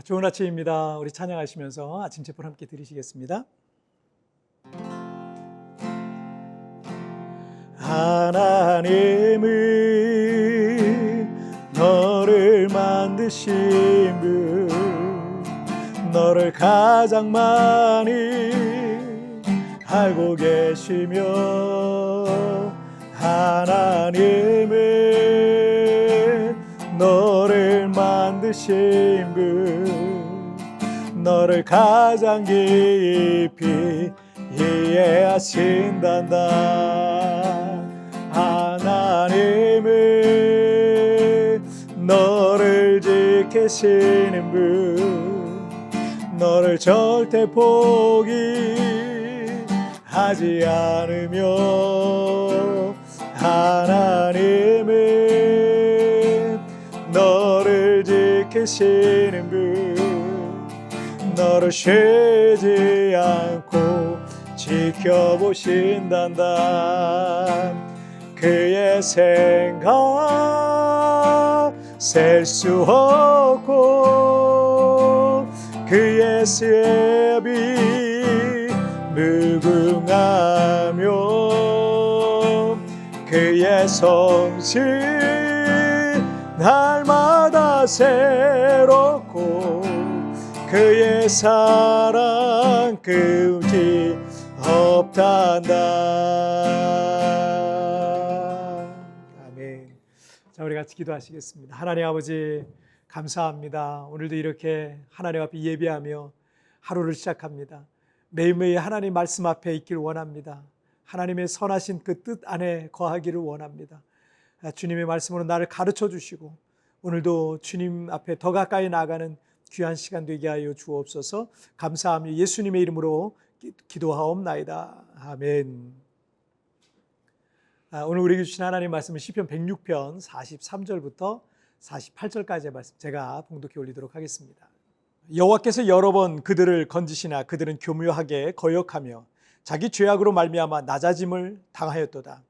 아, 좋은 아침입니다. 우리 찬양하시면서 아침 제품 함께 들으시겠습니다. 하나님은 너를 만드신 분 너를 가장 많이 알고 계시며 하나님은 너를 만드신 분 너를 가장 깊이 이해하신단다. 하나님은 너를 지키시는 분 너를 절대 포기하지 않으며 하나님은 지키시는 분 너를 쉬지 않고 지켜보신단다 그의 생각 셀 수 없고 그의 세비 무궁하며 그의 성실 날마다 새롭고 그의 사랑 끊기 없단다. 아멘. 자, 우리 같이 기도하시겠습니다. 하나님 아버지 감사합니다. 오늘도 이렇게 하나님 앞에 예배하며 하루를 시작합니다. 매일매일 하나님 말씀 앞에 있길 원합니다. 하나님의 선하신 그 뜻 안에 거하기를 원합니다. 아, 주님의 말씀으로 나를 가르쳐 주시고 오늘도 주님 앞에 더 가까이 나가는 귀한 시간 되게 하여 주옵소서. 감사하며 예수님의 이름으로 기- 기도하옵나이다. 아멘. 아, 오늘 우리에게 주신 하나님 말씀은 시편 106편 43절부터 48절까지의 말씀 제가 봉독해 올리도록 하겠습니다. 여호와께서 여러 번 그들을 건지시나 그들은 교묘하게 거역하며 자기 죄악으로 말미암아 낮아짐을 당하였도다.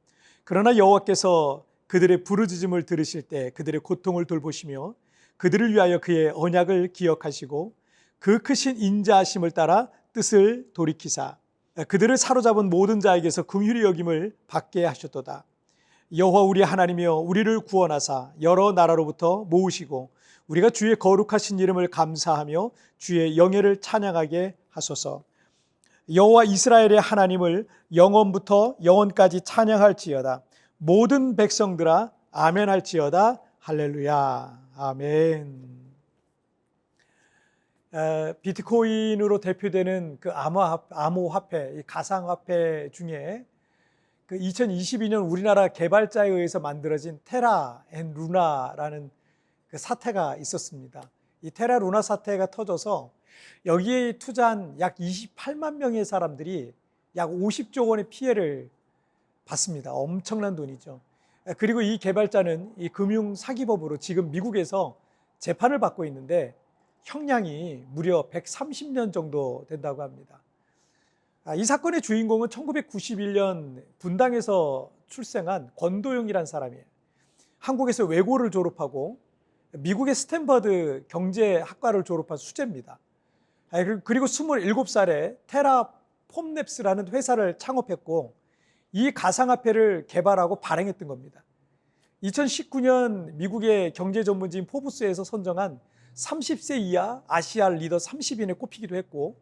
그러나 여호와께서 그들의 부르짖음을 들으실 때 그들의 고통을 돌보시며 그들을 위하여 그의 언약을 기억하시고 그 크신 인자하심을 따라 뜻을 돌이키사 그들을 사로잡은 모든 자에게서 긍휼히 여김을 받게 하셨도다. 여호와 우리 하나님이여 우리를 구원하사 여러 나라로부터 모으시고 우리가 주의 거룩하신 이름을 감사하며 주의 영예를 찬양하게 하소서. 여호와 이스라엘의 하나님을 영원부터 영원까지 찬양할지어다. 모든 백성들아 아멘 할지어다. 할렐루야. 아멘. 에, 비트코인으로 대표되는 그 암호, 암호 화폐, 이 가상 화폐 중에 그 2022년 우리나라 개발자에 의해서 만들어진 테라 앤 루나라는 그 사태가 있었습니다. 이 테라 루나 사태가 터져서 여기에 투자한 약 28만 명의 사람들이 약 50조 원의 피해를 받습니다. 엄청난 돈이죠. 그리고 이 개발자는 이 금융 사기법으로 지금 미국에서 재판을 받고 있는데 형량이 무려 130년 정도 된다고 합니다. 아, 이 사건의 주인공은 1991년 분당에서 출생한 권도영이라는 사람이에요. 한국에서 외고를 졸업하고 미국의 스탠퍼드 경제학과를 졸업한 수재입니다. 아, 그리고- 그리고 27살에 테라 폼랩스라는 회사를 창업했고 이 가상화폐를 개발하고 발행했던 겁니다. 2019년 미국의 경제 전문지인 포브스에서 선정한 30세 이하 아시아 리더 30인에 꼽히기도 했고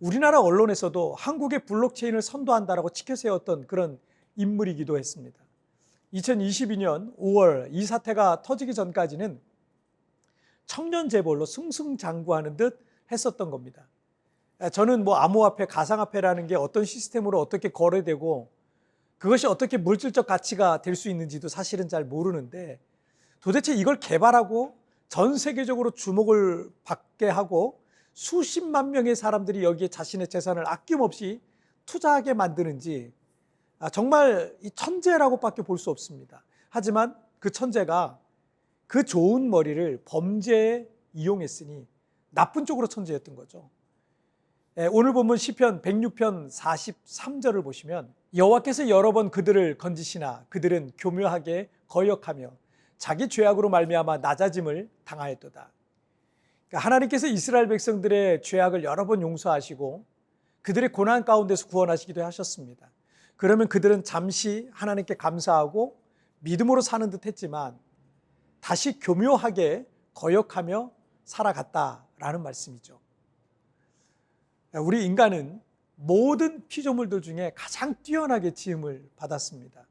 우리나라 언론에서도 한국의 블록체인을 선도한다라고 치켜세웠던 그런 인물이기도 했습니다. 2022년 5월 이 사태가 터지기 전까지는 청년 재벌로 승승장구하는 듯 했었던 겁니다. 저는 뭐 암호화폐, 가상화폐라는 게 어떤 시스템으로 어떻게 거래되고 그것이 어떻게 물질적 가치가 될 수 있는지도 사실은 잘 모르는데 도대체 이걸 개발하고 전 세계적으로 주목을 받게 하고 수십만 명의 사람들이 여기에 자신의 재산을 아낌없이 투자하게 만드는지 아, 정말 이 천재라고밖에 볼 수 없습니다. 하지만 그 천재가 그 좋은 머리를 범죄에 이용했으니 나쁜 쪽으로 천재였던 거죠. 예, 오늘 본문 시편 106편 43절을 보시면 여호와께서 여러 번 그들을 건지시나 그들은 교묘하게 거역하며 자기 죄악으로 말미암아 낮아짐을 당하였도다. 그러니까 하나님께서 이스라엘 백성들의 죄악을 여러 번 용서하시고 그들의 고난 가운데서 구원하시기도 하셨습니다. 그러면 그들은 잠시 하나님께 감사하고 믿음으로 사는 듯 했지만 다시 교묘하게 거역하며 살아갔다라는 말씀이죠. 우리 인간은 모든 피조물들 중에 가장 뛰어나게 지음을 받았습니다.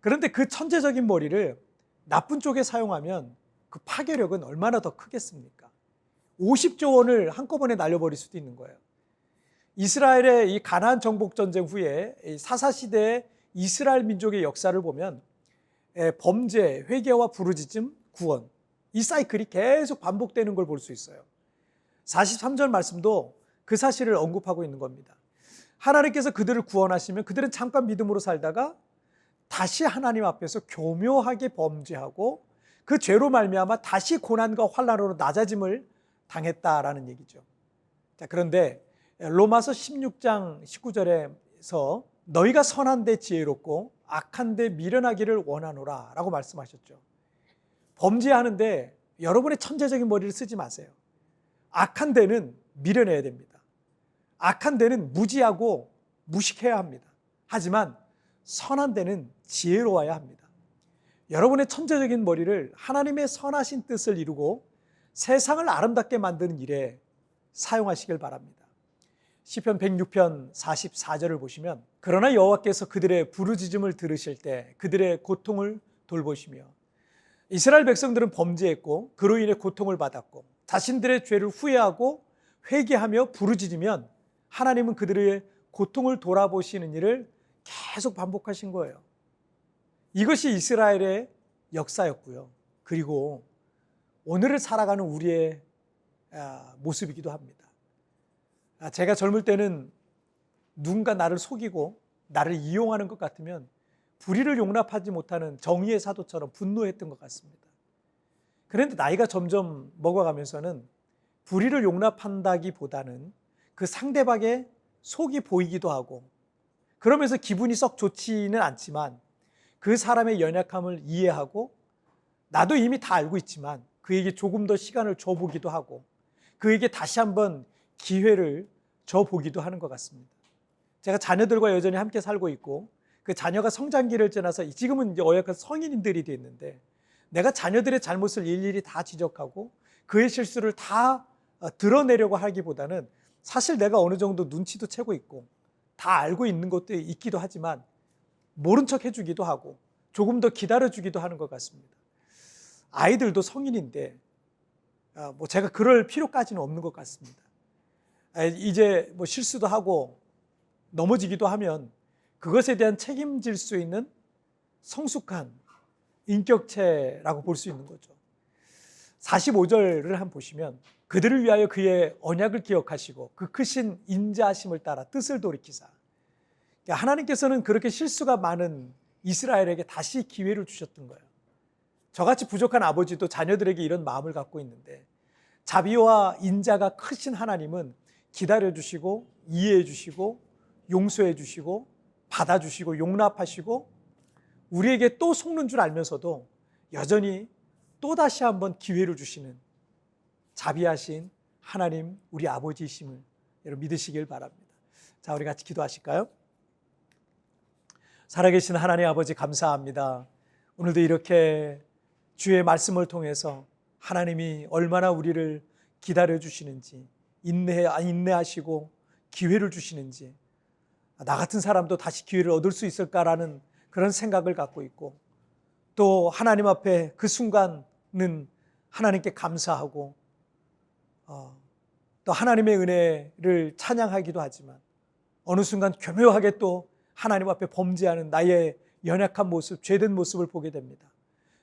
그런데 그 천재적인 머리를 나쁜 쪽에 사용하면 그 파괴력은 얼마나 더 크겠습니까? 50조 원을 한꺼번에 날려버릴 수도 있는 거예요. 이스라엘의 이 가나안 정복 전쟁 후에 사사 시대의 이스라엘 민족의 역사를 보면 예, 범죄, 회개와 부르짖음, 구원 이 사이클이 계속 반복되는 걸 볼 수 있어요. 43절 말씀도 그 사실을 언급하고 있는 겁니다. 하나님께서 그들을 구원하시면 그들은 잠깐 믿음으로 살다가 다시 하나님 앞에서 교묘하게 범죄하고 그 죄로 말미암아 다시 고난과 환란으로 낮아짐을 당했다라는 얘기죠. 자, 그런데 로마서 16장 19절에서 너희가 선한 데 지혜롭고 악한 데 미련하기를 원하노라라고 말씀하셨죠. 범죄하는데 여러분의 천재적인 머리를 쓰지 마세요. 악한 데는 미련해야 됩니다. 악한 데는 무지하고 무식해야 합니다. 하지만 선한 데는 지혜로워야 합니다. 여러분의 천재적인 머리를 하나님의 선하신 뜻을 이루고 세상을 아름답게 만드는 일에 사용하시길 바랍니다. 시편 106편 44절을 보시면 그러나 여호와께서 그들의 부르짖음을 들으실 때 그들의 고통을 돌보시며 이스라엘 백성들은 범죄했고 그로 인해 고통을 받았고 자신들의 죄를 후회하고 회개하며 부르짖으면 하나님은 그들의 고통을 돌아보시는 일을 계속 반복하신 거예요. 이것이 이스라엘의 역사였고요. 그리고 오늘을 살아가는 우리의 아, 모습이기도 합니다. 아, 제가 젊을 때는 누군가 나를 속이고 나를 이용하는 것 같으면 불의를 용납하지 못하는 정의의 사도처럼 분노했던 것 같습니다. 그런데 나이가 점점 먹어가면서는 불의를 용납한다기보다는 그 상대방의 속이 보이기도 하고 그러면서 기분이 썩 좋지는 않지만 그 사람의 연약함을 이해하고 나도 이미 다 알고 있지만 그에게 조금 더 시간을 줘보기도 하고 그에게 다시 한번 기회를 줘보기도 하는 것 같습니다. 제가 자녀들과 여전히 함께 살고 있고 그 자녀가 성장기를 지나서 지금은 이제 어약한 성인들이 됐는데 내가 자녀들의 잘못을 일일이 다 지적하고 그의 실수를 다 어, 드러내려고 하기보다는 사실 내가 어느 정도 눈치도 채고 있고 다 알고 있는 것도 있기도 하지만 모른 척 해주기도 하고 조금 더 기다려주기도 하는 것 같습니다. 아이들도 성인인데 아, 뭐 제가 그럴 필요까지는 없는 것 같습니다. 아, 이제 뭐 실수도 하고 넘어지기도 하면 그것에 대한 책임질 수 있는 성숙한 인격체라고 볼 수 있는 거죠. 45절을 한번 보시면 그들을 위하여 그의 언약을 기억하시고 그 크신 인자하심을 따라 뜻을 돌이키사 하나님께서는 그렇게 실수가 많은 이스라엘에게 다시 기회를 주셨던 거예요. 저같이 부족한 아버지도 자녀들에게 이런 마음을 갖고 있는데 자비와 인자가 크신 하나님은 기다려 주시고 이해해 주시고 용서해 주시고 받아 주시고 용납하시고 우리에게 또 속는 줄 알면서도 여전히 또 다시 한번 기회를 주시는 자비하신 하나님 우리 아버지이심을 여러분 믿으시길 바랍니다. 자, 우리 같이 기도하실까요? 살아계신 하나님 아버지 감사합니다. 오늘도 이렇게 주의 말씀을 통해서 하나님이 얼마나 우리를 기다려 주시는지 인내 인내하시고 기회를 주시는지 나 같은 사람도 다시 기회를 얻을 수 있을까라는 그런 생각을 갖고 있고 또 하나님 앞에 그 순간은 하나님께 감사하고 어, 또 하나님의 은혜를 찬양하기도 하지만 어느 순간 교묘하게 또 하나님 앞에 범죄하는 나의 연약한 모습, 죄된 모습을 보게 됩니다.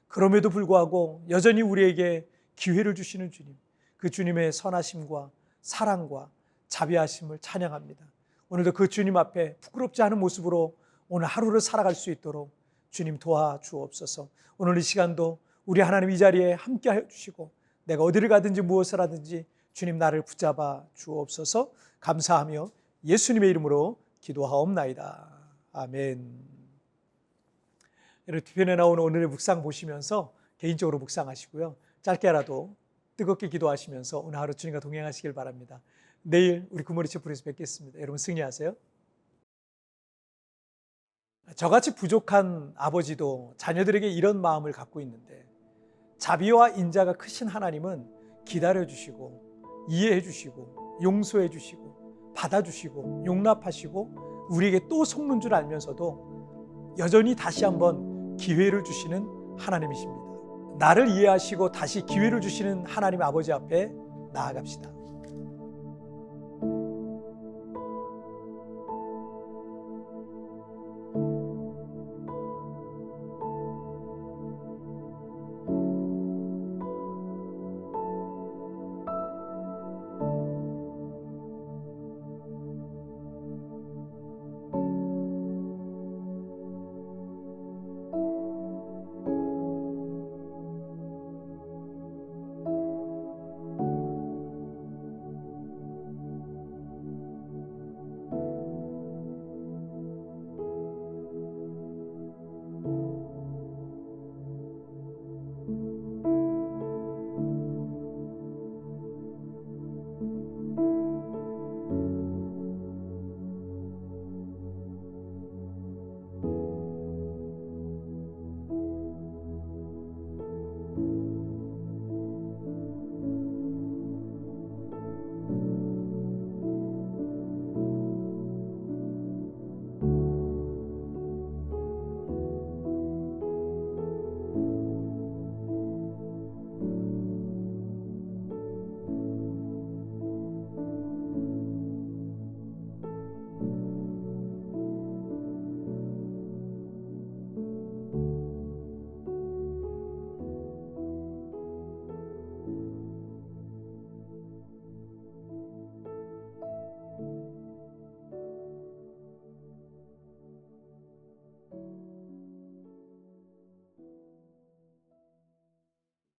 그럼에도 불구하고 여전히 우리에게 기회를 주시는 주님, 그 주님의 선하심과 사랑과 자비하심을 찬양합니다. 오늘도 그 주님 앞에 부끄럽지 않은 모습으로 오늘 하루를 살아갈 수 있도록 주님 도와 주옵소서. 오늘 이 시간도 우리 하나님 이 자리에 함께 해 주시고 내가 어디를 가든지 무엇을 하든지 주님 나를 붙잡아 주옵소서 감사하며 예수님의 이름으로 기도하옵나이다. 아멘. 뒤편에 나오는 오늘의 묵상 보시면서 개인적으로 묵상하시고요. 짧게라도 뜨겁게 기도하시면서 오늘 하루 주님과 동행하시길 바랍니다. 내일 우리 구머리 채플에서 뵙겠습니다. 여러분 승리하세요. 저같이 부족한 아버지도 자녀들에게 이런 마음을 갖고 있는데 자비와 인자가 크신 하나님은 기다려 주시고 이해해 주시고 용서해 주시고 받아 주시고 용납하시고 우리에게 또 속는 줄 알면서도 여전히 다시 한번 기회를 주시는 하나님이십니다. 나를 이해하시고 다시 기회를 주시는 하나님 아버지 앞에 나아갑시다.